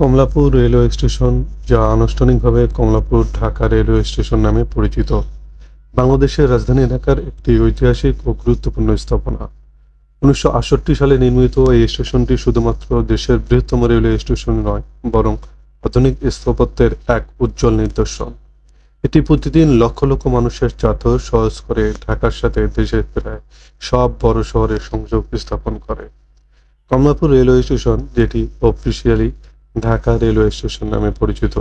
Kamalapur railway station, যা আনুষ্ঠানিকভাবে Kamalapur Dhaka railway station নামে পরিচিত। বাংলাদেশের রাজধানী ঢাকার একটি ঐতিহাসিক ও গুরুত্বপূর্ণ স্থাপনা। উনিশশো আটষট্টি সালে নির্মিত এই স্টেশনটি শুধুমাত্র দেশের বৃহত্তম রেলওয়ে স্টেশন নয়, বরং আধুনিক স্থাপত্যের এক উজ্জ্বল নিদর্শন। এটি প্রতিদিন লক্ষ লক্ষ মানুষের যাতায়াত সহজ করে ঢাকার সাথে দেশের প্রায় সব বড় শহরের সংযোগ স্থাপন করে। কমলাপুর রেলওয়ে স্টেশন, যেটি অফিসিয়ালি ঢাকা রেলওয়ে স্টেশন নামে পরিচিত।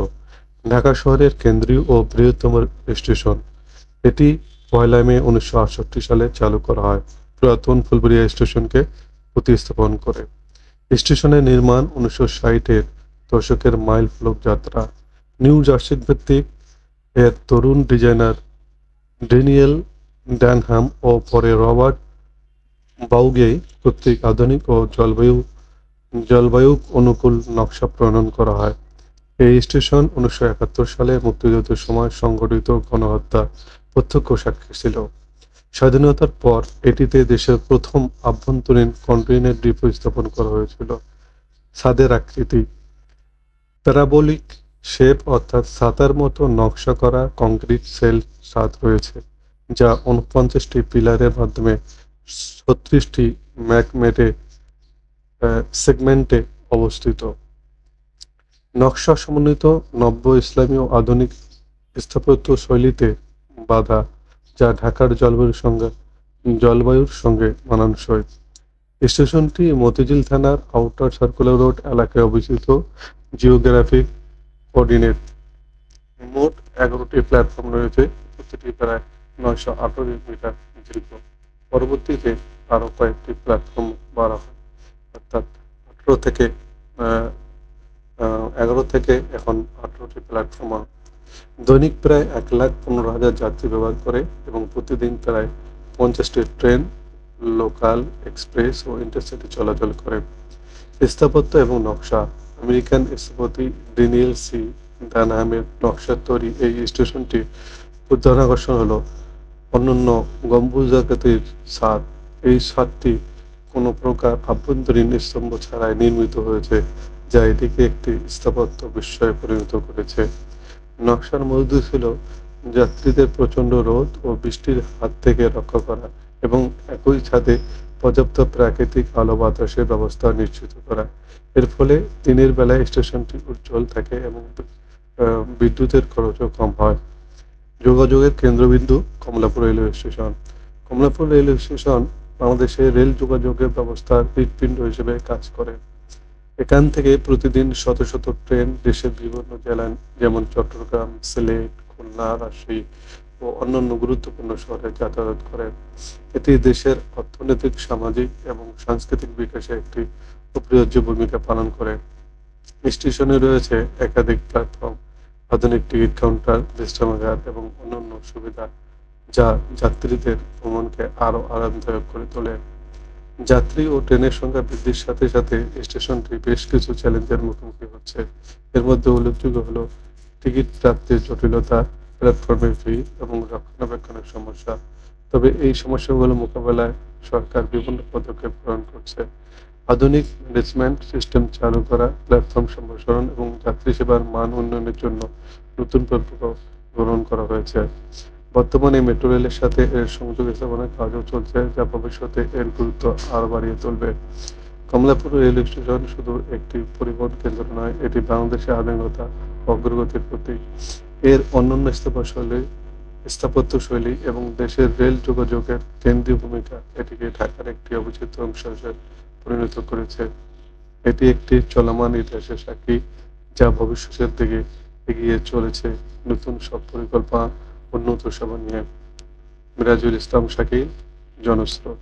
ঢাকা শহরের কেন্দ্রীয় ও বৃহত্তম স্টেশন। এটি পয়লা মে উনিশশো আটষট্টি সালে চালু করা হয়। পুরাতন ফুলবাড়িয়া স্টেশনকে প্রতিস্থাপন করে। স্টেশনের নির্মাণ উনিশশো ষাটের দশকের মাইল ফলক যাত্রা। নিউ জার্সি ভিত্তিক এর তরুণ ডিজাইনার ডেনিয়েল ড্যানহাম ও পরে রবার্ট বাউগে কর্তৃক আধুনিক ও জলবায়ু জলবায়ু অনুকূল নকশা প্রণয়ন করা হয়। এই স্টেশন উনিশশো একাত্তর সালে মুক্তিযুদ্ধের সময় সংগঠিত গণহত্যা প্রত্যক্ষ সাক্ষী ছিল। স্বাধীনতার পর এটিতে দেশের প্রথম আভ্যন্তরীণ কন্টেইনার ডিপো স্থাপন করা হয়েছিল। ছাদের আকৃতি, প্যারাবোলিক শেপ অর্থাৎ ছাতার মতো নকশা করা কংক্রিট সেল ছাদ রয়েছে, যা উনপঞ্চাশটি পিলারের মাধ্যমে ছত্রিশটি ম্যাকমেটে সেগমেন্টে অবস্থিত। নকশা সমন্বিত নব্য ইসলামী ও আধুনিক স্থাপত্য শৈলীতে বাধা, যা ঢাকার জলবায়ুর সঙ্গে জলবায়ুর সঙ্গে মানানসই। স্টেশনটি মতিঝিল থানার আউটার সার্কুলার রোড এলাকায় অবস্থিত জিওগ্রাফিক কোঅর্ডিনেট। মোট এগারোটি প্ল্যাটফর্ম রয়েছে, প্রতিটি প্রায় নয়শো আঠারো মিটার দীর্ঘ। পরবর্তীতে আরও কয়েকটি প্ল্যাটফর্ম বাড়া হয়। অর্থাৎ আঠারো থেকে এগারো থেকে এখন আঠারোটি প্ল্যাটফর্ম দৈনিক প্রায় এক লাখ পনেরো হাজার যাত্রী ব্যবহার করে এবং প্রতিদিন প্রায় পঞ্চাশটি ট্রেন, লোকাল, এক্সপ্রেস ও ইন্টারসিটি চলাচল করে। স্থাপত্য এবং নকশা, আমেরিকান স্থপতি ডেনিয়েল সি. ডানহামের নকশা তৈরি এই স্টেশনটি প্রধান আকর্ষণ হলো অন্যান্য গম্বুজাকৃতির ছাদ। এই ছাদটি কোনো প্রকার আভ্যন্তরীণ স্তম্ভ ছাড়াই নির্মিত হয়েছে, যা এটিকে একটি স্থাপত্য বিস্ময়ে পরিণত করেছে। নকশার মধ্যে ছিল যাত্রীদের প্রচণ্ড রোদ ও বৃষ্টির হাত থেকে রক্ষা করা এবং একই ছাদে পর্যাপ্ত প্রাকৃতিক আলো বাতাসের ব্যবস্থা নিশ্চিত করা। এর ফলে দিনের বেলায় স্টেশনটি উজ্জ্বল থাকে এবং বিদ্যুতের খরচও কম হয়। যোগাযোগের কেন্দ্রবিন্দু Kamalapur railway station. Kamalapur railway station বাংলাদেশের রেল যোগাযোগের ব্যবস্থার হৃৎপিণ্ড হিসেবে কাজ করে। এখান থেকে প্রতিদিন শত শত ট্রেন দেশের বিভিন্ন জেলায়, যেমন চট্টগ্রাম, সিলেট, খুলনা, রাজশাহী ও অন্যান্য গুরুত্বপূর্ণ শহরে যাতায়াত করে। এটি দেশের অর্থনৈতিক, সামাজিক এবং সাংস্কৃতিক বিকাশে একটি অপরিহার্য ভূমিকা পালন করে। স্টেশনে রয়েছে একাধিক প্ল্যাটফর্ম, আধুনিক টিকিট কাউন্টার বিশ্রামাগার এবং অন্যান্য সুবিধা। যা যাত্রীদের ভ্রমণকে আরও আরামদায়ক করে তোলে। যাত্রী ও ট্রেনের সংখ্যা বৃদ্ধির সাথে সাথে স্টেশনটি বেশ কিছু চ্যালেঞ্জের মুখোমুখি হচ্ছে। এর মধ্যে উল্লেখযোগ্য হলো টিকিট প্রাপ্তির জটিলতা প্ল্যাটফর্মের ফি এবং রক্ষণাবেক্ষণের সমস্যা। তবে এই সমস্যাগুলো মোকাবেলায় সরকার বিভিন্ন পদক্ষেপ গ্রহণ করছে। আধুনিক ম্যানেজমেন্ট সিস্টেম চালু করা, প্ল্যাটফর্ম সম্প্রসারণ এবং যাত্রী সেবার মান উন্নয়নের জন্য নতুন প্রকল্প গ্রহণ করা হয়েছে। বর্তমানে মেট্রো রেলের সাথে এর সংযোগ স্থাপনের কাজও চলছে, যা ভবিষ্যতে এর গুরুত্ব আরও বাড়িয়ে তুলবে। কমলাপুর রেল স্টেশন শুধু একটি পরিবহন কেন্দ্র নয়, এটি বাংলাদেশের আধুনিকতা, অগ্রগতির প্রতীক। এর অন্যান্য স্থাপত্যশৈলী স্থাপত্য শৈলী এবং দেশের রেল যোগাযোগের কেন্দ্রীয় ভূমিকা এটিকে ঢাকার একটি অবিচ্ছেদ্য অংশ হিসেবে পরিণত করেছে। এটি একটি চলমান ইতিহাসের সাক্ষী, যা ভবিষ্যতের দিকে এগিয়ে চলেছে। নতুন সব পরিকল্পনা উন্নত সেবা নিয়ে মিরাজুল ইসলাম শাকিল জনস্রোত